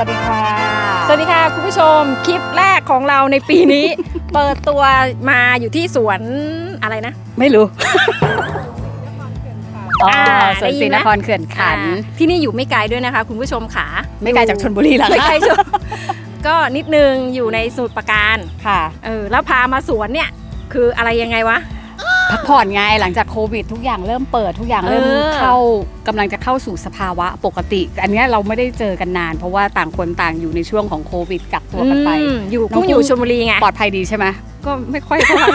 สวัสดีค่ะ สวัสดีค่ะ คุณผู้ชมคลิปแรกของเราในปีนี้ เปิดตัวมาอยู่ที่สวนอะไรนะ ไม่รู้อ๋ออ่าสวนได้ยิศรีนไหมนครเขื่อนขันอ่าที่นี่อยู่ไม่ไกลด้วยนะคะ คุณผู้ชมขาไม่ไกลจากชนบุรีหรอไม่คะไกลชนก็นิดนึงอยู่ในสมุทรปราการค่ะเออแล้วพามาสวนเนี่ย คืออะไรยังไงวะ พักผ่อนไงหลังจากโควิด ทุกอย่างเริ่มเปิดทุกอย่างเริ่มเออ เข้ากำลังจะเข้าสู่สภาวะปกติ อันเนี้ยเราไม่ได้เจอกันนาน เพราะว่าต่างคนต่างอยู่ในช่วงของโควิดกักตัวกันไป อืมอยู่น้องกุ้งอยู่กุ้งชลบุรีไงปลอดภัยดีใช่ไหมก็ไม่ค่อยเท่าไหร่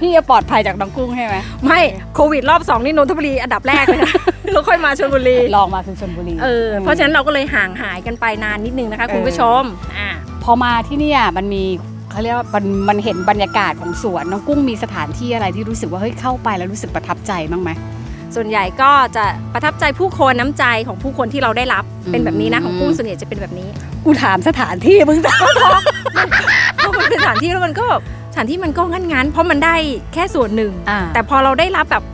พี่จะปลอดภัยจากน้องกุ้งใช่ไหมไม่โควิดรอบสองนี่นนทบุรีอันดับแรกเลยนะ แล้วค่อยมาชลบุรีลองมาคือชนบุรี เออเพราะฉะนั้นเราก็เลยห่างหายกันไปนานนิดนึงนะคะ คุณผู้ชมอ่า พอมาที่เนี่ยมันมี เขาเรียกว่ามันมันเห็นบรรยากาศของสวนน้องกุ้งมีสถานที่อะไรที่รู้สึกว่าเฮ้ยเข้าไปแล้วรู้สึกประทับใจบ้างไหม ส่วนใหญ่ก็จะประทับใจผู้คนน้ำใจของผู้คนที่เราได้รับอืม เป็นแบบนี้นะของกุ้งส่วนใหญ่จะเป็นแบบนี้กูถามสถานที่มึงแต่เพราะมันคือสถานที่แล้วมันก็สถานที่มันก็งั้นๆเพราะมันได้แค่ส่วนหนึ่งอ่าแต่พอเราได้รับแบบ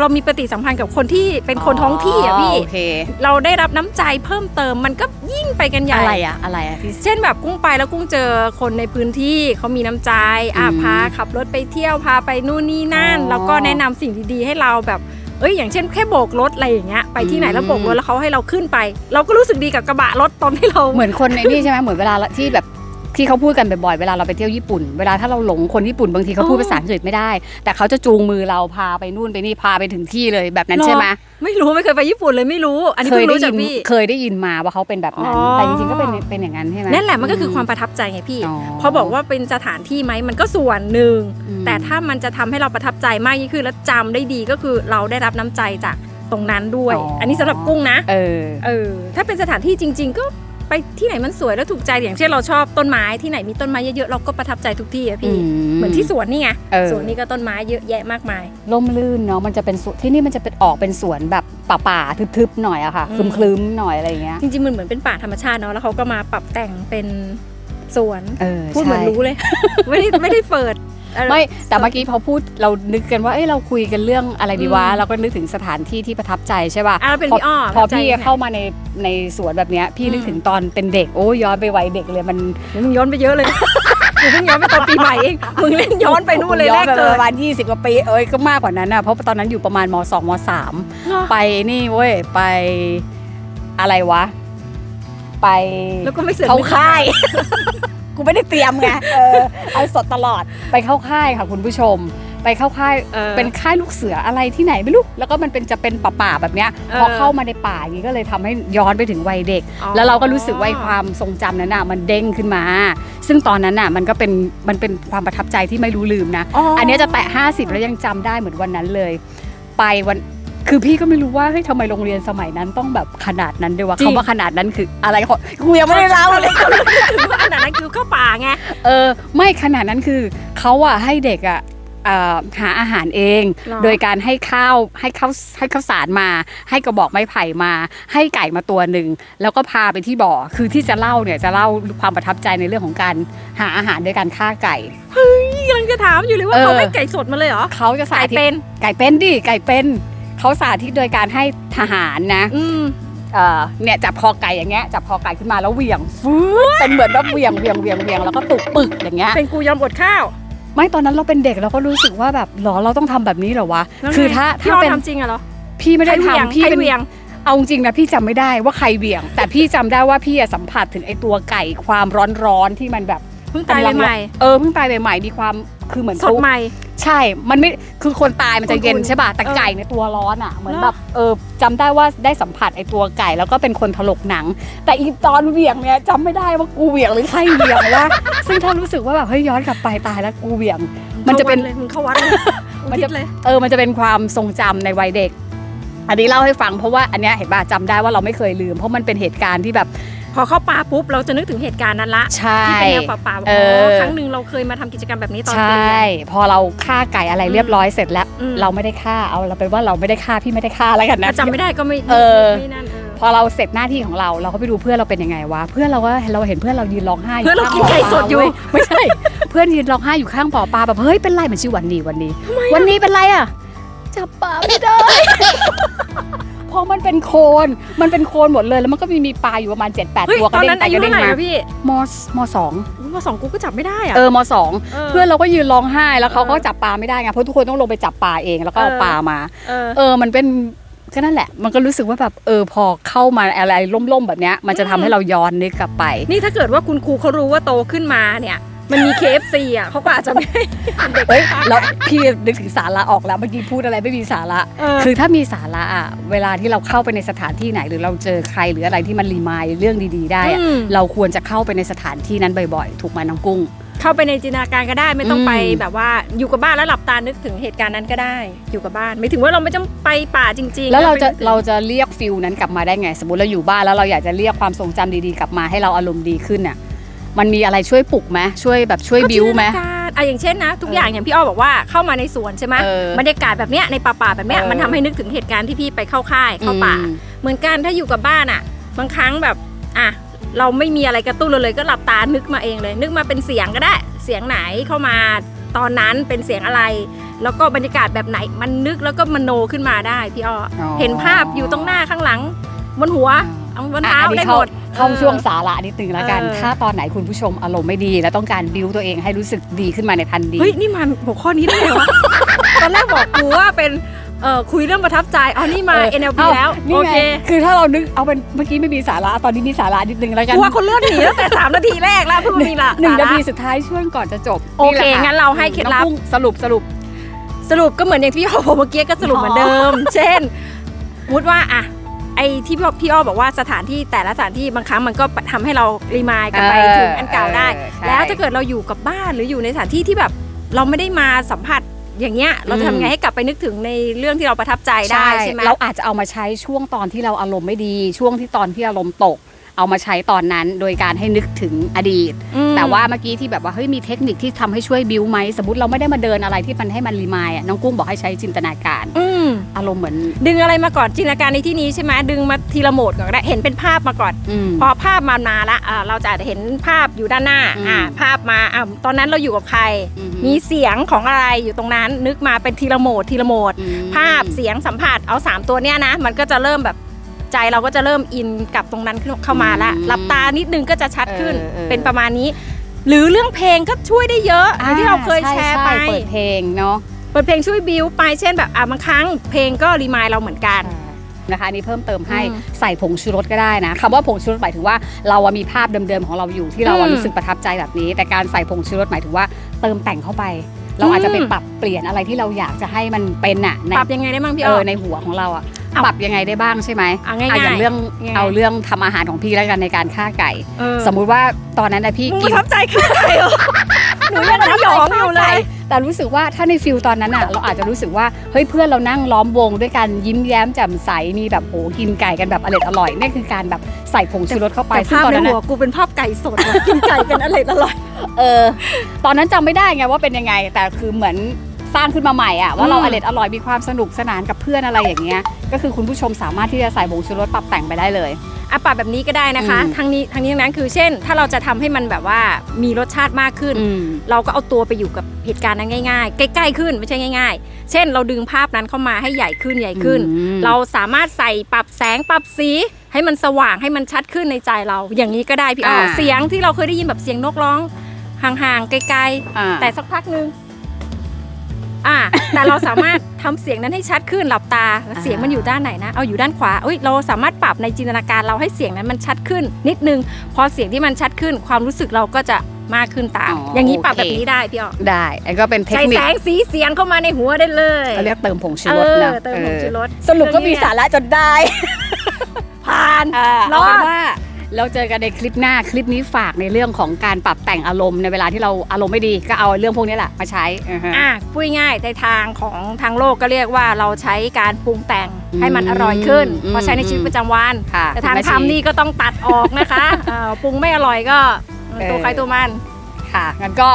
เรามีปฏิสัมพันธ์กับคนที่เป็นคนท้องที่อะพี่ โอเค เราได้รับน้ำใจเพิ่มเติมมันก็ยิ่งไปกันใหญ่ อะไรอะอะไรอะที่ เช่นแบบกุ้งไปแล้วกุ้งเจอคนในพื้นที่เขามีน้ำใจอะอืมพาขับรถไปเที่ยวพาไปนู่นนี่นั่น อ๋อแล้วก็แนะนำสิ่งดีๆให้เราแบบเอ้ยอย่างเช่นแค่โบกรถอะไรอย่างเงี้ยไปที่ไหนอืม แล้วโบกรถแล้วเขาให้เราขึ้นไป เราก็รู้สึกดีกับกระบะรถตอนที่เรา เหมือนคนในนี่ใช่ไหมเหมือนเวลาที่แบบ ที่เขาพูดกันบ่อยๆ เวลาเราไปเที่ยวญี่ปุ่น เวลาถ้าเราหลงคนญี่ปุ่นบางทีเขาพูดอ๋อภาษาอังกฤษไม่ได้ แต่เขาจะจูงมือเราพาไปนู่นไปนี่พาไปถึงที่เลยแบบนั้นหรอใช่ไหมไม่รู้ไม่เคยไปญี่ปุ่นเลยไม่รู้ อันนี้เคยเพิ่งได้รู้จายิกนพี่เคยได้ยินมาว่าเขาเป็นแบบนั้นอ๋อแต่จริงๆก็เป็นเป็นอย่างนั้นใช่ไหมนั่นแหละมันก็คือความประทับใจไงพี่อ๋อพอบอกว่าเป็นสถานที่ไหมมันก็ส่วนหนึ่งอืมแต่ถ้ามันจะทำให้เราประทับใจมากยิ่งขึ้นและจำได้ดีก็คือเราได้รับน้ำใจจากตรงนั้นด้วยอ๋ออัอันนี้สำหรับกุ้งนะ เออ เออ ถ้าเป็นสถานที่จริง ๆ ก็ ไปที่ไหนมันสวยแล้วถูกใจอย่างเช่นเราชอบต้นไม้ที่ไหนมีต้นไม้เยอะๆเราก็ประทับใจทุกที่อะพี่ อืมเหมือนที่สวนนี่ไงเออ สวนนี้ก็ต้นไม้เยอะแยะมากมาย ร่มรื่นเนาะมันจะเป็นสวนที่นี่มันจะเป็นออกเป็นสวนแบบป่าๆทึบๆหน่อยอะค่ะอืคมลึ้มๆหน่อยอะไรอย่างเงี้ยจริงๆมันเหมือนเป็นป่าธรรมชาติเนาะแล้วเขาก็มาปรับแต่งเป็นสวน เออพูดเหมือนใช่รู้เลย ไม่ได้ไม่ได้เปิดเออ ไม่แต่เมื่อกี้พอพูดเรานึกกันว่าเอ้ยเราคุยกันเรื่องอะไรดีวะอืมเราก็นึกถึงสถานที่ที่ประทับใจใช่ป่ะอะแล้วเป็นพอพี่อ้อพอประทับใจพี่ยังไงเข้ามาในในสวนแบบเนี้ยพี่นึกอืมถึงตอนเป็นเด็กโอ้ยย้อนไปวัยเด็กเลยมันมึงย้อนไปเยอะเลยมึงเพิ่งย้อนไปตอนปีใหม่เองมึงเล่นย้อนไปนู่นเลยย้แรอนกไปเกิปดระมาณ20กว่าปีเอ้ยก็มากกว่านั้นนะเพราะตอนนั้นอยู่ประมาณม2ม3ไปนี่เว้ยไปอะไรวะ ไปแล้วก็ไม่เสือกเข้าไม่ค่าย กูไม่ได้เตรียมไงเออเอาสดตลอด ไปเข้าค่ายค่ะคุณผู้ชม ไปเข้าค่ายออเป็นค่ายลูกเสืออะไรที่ไหนไม่รู้แล้วก็มันเป็นจะเป็นป่าๆแบบเนี้ยเออพอเข้ามาในป่าอย่างนี้ก็เลยทำให้ย้อนไปถึงวัยเด็ก อ๋อ แล้วเราก็รู้สึกว่าไอ้ความทรงจำนั้นน่ะมันเด้งขึ้นมา ซึ่งตอนนั้นน่ะมันก็เป็นมันเป็นความประทับใจที่ไม่รู้ลืมนะ อันเนี้ยจะแตะ50 แล้วยังจำได้เหมือนวันนั้นเลย ไปวัน คือพี่ก็ไม่รู้ว่าเฮ้ยทำไมโรงเรียนสมัยนั้นต้องแบบขนาดนั้นด้วยวะจริง คำว่าขนาดนั้นคืออะไรขอกูยังไม่ได้เล่าเลยถึงว่าอันนั้นคือเข้าป่าไง เออไม่ขนาดนั้นคือเขาอะให้เด็กอะเอ่อหาอาหารเอง หรอ โดยการให้ข้าวให้ข้าวให้ข้าวสารมา ให้กระบอกไม้ไผ่มา ให้ไก่มาตัวหนึ่งแล้วก็พาไปที่บ่อคือที่จะเล่าเนี่ยจะเล่าความประทับใจในเรื่องของการหาอาหารโดยการฆ่าไก่พี่กำลังจะถามอยู่เลยว่าเออ เขาไม่ไก่สดมาเลยเหรอเขาจะสาไก่ธิตเป็น ไก่เป็นดิไก่เป็น เขาสาธิตโดยการให้ทหารนะอืมเอ่อเนี่ยจับคอไก่อย่างเงี้ยจับคอไก่ขึ้นมาแล้วเหวี่ยงฟื้นเป็นเหมือนแบบเหวี่ยงเหวี่ยงเหวี่ยงเหวี่ยงแล้วก็ตุกปึกอย่างเงี้ยเป็นกูยอมอดข้าว ไม่ตอนนั้นเราเป็นเด็กเราก็รู้สึกว่าแบบหรอเราต้องทำแบบนี้เหรอวะแล้วไงคือถ้าพี่ถ้าอ้อเป็นทำจริงอะเหรอพี่ไม่ได้ใครเหวี่ยงทำพี่ใครเป็นเหวี่ยงเอาจริงนะพี่จำไม่ได้ว่าใครเหวี่ยง แต่พี่จำได้ว่าพี่อะสัมผัสถึงไอตัวไก่ความร้อนๆที่มันแบบเพิ่งตายกำลังใหม่เออเพิ่งตายใหม่ๆมีความ คือเหมือนๆสเขาดใหม่ ใช่ มันไม่ คือคนตายมันจะเย็นอุ่นๆใช่ป่ะ แต่เออไก่ในยตัวร้อนอะ เหมือนเหรอแบบ เออจำได้ว่าได้สัมผัสไอตัวไก่ แล้วก็เป็นคนถลกหนัง แต่อีตอนเหวี่ยงเนี่ยจำไม่ได้ว่ากูเหวี่ยงหรือใครเหวี่ยงวะ ซึ่งถ้ารู้สึกว่าแบบเฮ้ยย้อนกลับไปตายแล้วกูเหวี่ยง มันจะเป็นข้าวัดเลยมึงเข้าวัดเลยมันจะอุทิศเลยเออ มันจะเป็นความทรงจำในวัยเด็ก อันนี้เล่าให้ฟังเพราะว่าอันเนี้ยเห็นป่ะจำได้ว่าเราไม่เคยลืม เพราะมันเป็นเหตุการณ์ที่แบบ พอเข้าป่าปุ๊บเราจะนึกถึงเหตุการณ์นั้นละใช่ที่เป็นแนวป่าป่าๆเออ๋ออครั้งหนึ่งเราเคยมาทำกิจกรรมแบบนี้ตอนใชเรีย่นพอเราฆ่าไก่อะไรเรียบร้อยเสร็จแล้ว อืมเราไม่ได้ฆ่าเอาเราเป็นว่าเราไม่ได้ฆ่าพี่ไม่ได้ฆ่าแล้วกันนะ ถ้าจำไม่ได้ก็ไม่เออ ไม่นั่นเออพอเราเสร็จหน้าที่ของเราเราก็ไปดูเพื่อนเราเป็นยังไงวะเพื่อนเราก็เราเห็นเพื่อนเรายืนร้องไห้เพื่อนเรากินไก่สดอยู่เว้ไม่ใช่ เพื่อนยืนร้องไห้อยู่ข้างบ่อปลาแบบเฮ้ยเป็นไรมันชื่อวันนี้วันนี้ วันนี้เป็นไรอะจับปลาไม่ได้ พอราะมันเป็นโคลนมันเป็นโคลนหมดเลยแล้วมันก็มีมีปลาอยู่ประมาณ 7 8 เฮ้ยตัวตก็อนเด้นั้งนไปอายุก็เด้เท่างไหร่มาอะพี่มมสอง อุ๊ยมสองกูก็จับไม่ได้อะเออมสองเออเพื่อนเราก็ยืนร้องไห้แล้วเขาก็จับปลาไม่ได้ไงเพราะทุกคนต้องลงไปจับปลาเองแล้วก็เอาเออปลามา เออ เออมันเป็นก็นั่นแหละ มันก็รู้สึกว่าแบบเออพอเข้ามาอะไรล่มๆแบบเนี้ยมันจะทำให้เราย้อนนึกกลับไป นี่ถ้าเกิดว่าคุณครูเขารู้ว่าโตขึ้นมาเนี่ย มันมี KFC อะเขาก็อาจจะไม่ให้เด็ก เฮ้ยแล้วพี่นึกถึงสาระออกแล้วเมื่อกี้พูดอะไรไม่มีสาระ เออ คือถ้ามีสาระอะเวลาที่เราเข้าไปในสถานที่ไหน หรือเราเจอใครหรืออะไรที่มันรีมายเรื่องดีๆ ได้อะอืม เราควรจะเข้าไปในสถานที่นั้นบ่อยๆ ถูกไหมน้องกุ้ง เข้าไปในจินตนาการก็ได้ไม่ต้องอืมไปแบบว่าอยู่กับบ้านแล้วหลับตานึกถึงเหตุการณ์นั้นก็ได้ อยู่กับบ้านไม่ถึงว่าเราไม่ต้องไปป่าจริงๆแล้วเราจะไปนึกถึงเราจะเรียกฟิลนั้นกลับมาได้ไง สมมติเราอยู่บ้านแล้วเราอยากจะเรียกความทรงจำดีๆ กลับมาให้เราอารมณ์ดีขึ้นน่ะ มันมีอะไรช่วยปลุกไหมช่วยแบบช่วยก็บิวไหมจินตนาการอะอย่างเช่นนะ ทุกอย่างอย่างพี่อ้อบอกว่าเข้ามาในสวนใช่ไหมเออบรรยากาศแบบเนี้ยในป่าๆแบบเนี้ยเออมันทำให้นึกถึงเหตุการณ์ที่พี่ไปเข้าค่ายเข้าป่า อืม เหมือนกันถ้าอยู่กับบ้านอะ บางครั้งแบบอะเราไม่มีอะไรกระตุ้นเราเลยก็หลับตานึกมาเองเลย นึกมาเป็นเสียงก็ได้ เสียงไหนเข้ามาตอนนั้นเป็นเสียงอะไร แล้วก็บรรยากาศแบบไหนมันนึกแล้วก็มโนขึ้นมาได้พี่อ้อออเห็นภาพอยู่ตรงหน้าข้างหลังบนหัวเอาบนเท้าอะอันนี้ได้หมด เข้าออช่วงสาระนิดนึงแล้วกันเออถ้าตอนไหนคุณผู้ชมอารมณ์ไม่ดี แล้วต้องการบิวตัวเองให้รู้สึกดีขึ้นมาในทันทีเฮ้ยนี่มันหัวข้อนี้ได้ไงวะตอนแรกบอกกูว่าเป็นเอ่อคุยเรื่องประทับใจอ๋อนี่มาเออ NLP เอ้าแล้วนี่โอไงเคคือถ้าเรานึกเอาเป็นเมื่อกี้ไม่มีสาระตอนนี้มีสาระนิดนึงแล้วกันกูว่าคนเลื่อนหนีตั้งแต่สามนาทีแรกแล้วเพิ่งมีละหนึ่งสนาระทีสุดท้ายช่วงก่อนจะจบโอเคแหละะงั้นเราให้เคล็ดลับน้องกุ้งสรุปสรุปสรุปก็เหมือนอย่างที่พี่อ้อบอกเมื่อกี้ก็สรุปเหมือนเดิม เช่นสมมุติว่าอะ ไอ้ที่พี่พี่อ้อบอกว่าสถานที่แต่ละสถานที่บางครั้งมันก็ทำให้เรารีมายกลับไปเออถึงอันเก่าได้เออใช่แล้วถ้าเกิดเราอยู่กับบ้านหรืออยู่ในสถานที่ที่แบบเราไม่ได้มาสัมผัสอย่างเงี้ยเราจะทำไงให้กลับไปนึกถึงในเรื่องที่เราประทับใจได้ใช่ไหมเราอาจจะเอามาใช้ช่วงตอนที่เราอารมณ์ไม่ดี ช่วงที่ตอนที่อารมณ์ตก เอามาใช้ตอนนั้นโดยการให้นึกถึงอดีตอืมแต่ว่าเมื่อกี้ที่แบบว่าเฮ้ยมีเทคนิคที่ทำให้ช่วยบิวไหมสมมติเราไม่ได้มาเดินอะไรที่มันให้มันรีมายอะน้องกุ้งบอกให้ใช้จินตนาการ อื ม อารมณ์เหมือน ดึงอะไรมาก่อนจินตนาการในที่นี้ใช่ไหมดึงมาทีละโหมดก่อนก็ได้เห็นเป็นภาพมาก่อน อืม พอภาพมานาละอ่าเราจะเห็นภาพอยู่ด้านหน้าอืมอ่าภาพมาอ่าตอนนั้นเราอยู่กับใคร อืมีเสียงของอะไรอยู่ตรงนั้น นึกมาเป็นทีละโหมดทีละโหมด อืม ภาพเสียงสัมผัสเอา 3 ตัวเนี้ยนะ มันก็จะเริ่มแบบใจเราก็จะเริ่มอินกับตรงนั้นเข้ามาละอืมหลับตานิดนึงก็จะชัดขึ้นเออเออ เป็นประมาณนี้ หรือเรื่องเพลงก็ช่วยได้เยอะอย่างที่เราเคยแชร์ไป ใช่เปิดเพลงเนาะ เปิดเพลงช่วยบิวไปเช่นแบบอะบางครั้งเพลงก็รีมายเราเหมือนกัน นะคะอันนี้เพิ่มเติมให้อืมใส่ผงชูรสก็ได้นะคำว่าผงชูรสหมายถึงว่าเราอะมีภาพเดิมๆของเราอยู่ที่เราอะอืมรู้สึกประทับใจแบบนี้ แต่การใส่ผงชูรสหมายถึงว่าเติมแต่งเข้าไป เราอาจจะไปอืม ปรับเปลี่ยนอะไรที่เราอยากจะให้มันเป็นอะในปรับยังไงได้บ้างพี่เออ้ออ ในหัวของเราอะเอาปรับยังไงได้บ้างใช่ไหมเอาง่ายๆะอย่างเรื่องยังไงเอาเรื่องทำอาหารของพี่แล้วกันในการฆ่าไก่เออสมมุติว่าตอนนั้นนะพี่มึงปกิน ระทับใจข้างใครเหรอหนูยังไม่หยองอยู่เลย แต่รู้สึกว่าถ้าในฟิลตอนนั้นอะเราอาจจะรู้สึกว่าเฮ้ยเพื่อนเรานั่งล้อมวงด้วยกันยิ้มแย้มแจ่มใสมีแบบโหกินไก่กันแบบอร่อยอร่อยนี่คือการแบบใส่ผงชูรสเข้าไปแต่ซึ่งภาพตอนในนั้นหัอะวกูเป็นภาพไก่สดว่ะกินไก่กันอร่อยอร่อยเออตอนนั้นจำไม่ได้ไงว่าเป็นยังไง แต่คือเหมือน สร้างขึ้นมาใหม่อะว่าเราอืมอร่อยอร่อยมีความสนุกสนานกับเพื่อนอะไรอย่างเงี้ยก็คือคุณผู้ชมสามารถที่จะใส่ผงชูรสปรับแต่งไปได้เลยอะปรับแบบนี้ก็ได้นะคะ อืม ทั้งนี้ทั้งนี้ทั้งนั้นคือเช่น ถ้าเราจะทำให้มันแบบว่ามีรสชาติมากขึ้น อืม เราก็เอาตัวไปอยู่กับเหตุการณ์นั้นง่ายๆ ใกล้ๆขึ้นไม่ใช่ง่าย ๆ เช่น เราดึงภาพนั้นเข้ามาให้ใหญ่ขึ้นใหญ่ขึ้น อืม เราสามารถใส่ปรับแสงปรับสี ให้มันสว่างให้มันชัดขึ้นในใจเรา อย่างนี้ก็ได้พี่อ้ออ่า เสียงที่เราเคยได้ยินแบบเสียงนกร้องห่างๆไกลๆอ่าแต่สักพักหนึง อ่าแต่เราสามารถทำเสียงนั้นให้ชัดขึ้นหลับตาแล้วเสียงมันอยู่ด้านไหนนะ เอาอยู่ด้านขวาเอ้ยเราสามารถปรับในจินตนาการเราให้เสียงนั้นมันชัดขึ้น นิดนึง พอเสียงที่มันชัดขึ้น ความรู้สึกเราก็จะมากขึ้นตามอ๋อออย่างนี้ปรับโอเคแบบนี้ได้พี่อ๋อได้อันก็เป็นเทคใช้นิคแสงสีเสียงเข้ามาในหัวได้เลยเขาเรียกเติมผงชูเอรสอนะเติมผงชูรสเออสรุปก็มีสาระจนได้ผ่านอ่ารเอาอเป็ดนว่า เราเจอกันในคลิปหน้าคลิปนี้ฝากในเรื่องของการปรับแต่งอารมณ์ในเวลาที่เราอารมณ์ไม่ดีก็เอาเรื่องพวกนี้แหละมาใช้อือฮะ อะพูดง่ายๆในทางของทางโลกก็เรียกว่าเราใช้การปรุงแต่งให้มันอร่อยขึ้นอืม เพราะใช้ในชีวิตประจำวัน ค่ะแต่ทางคุณแม่ชี ทำนี่ก็ต้องตัดออกนะคะเอ่อปรุงไม่อร่อยก็เออ ตัวใครตัวมัน ค่ะงั้นก็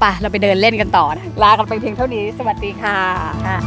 ไปเราไปเดินเล่นกันต่อนะลากันไปเพียงเท่านี้สวัสดีค่ะ ค่ะ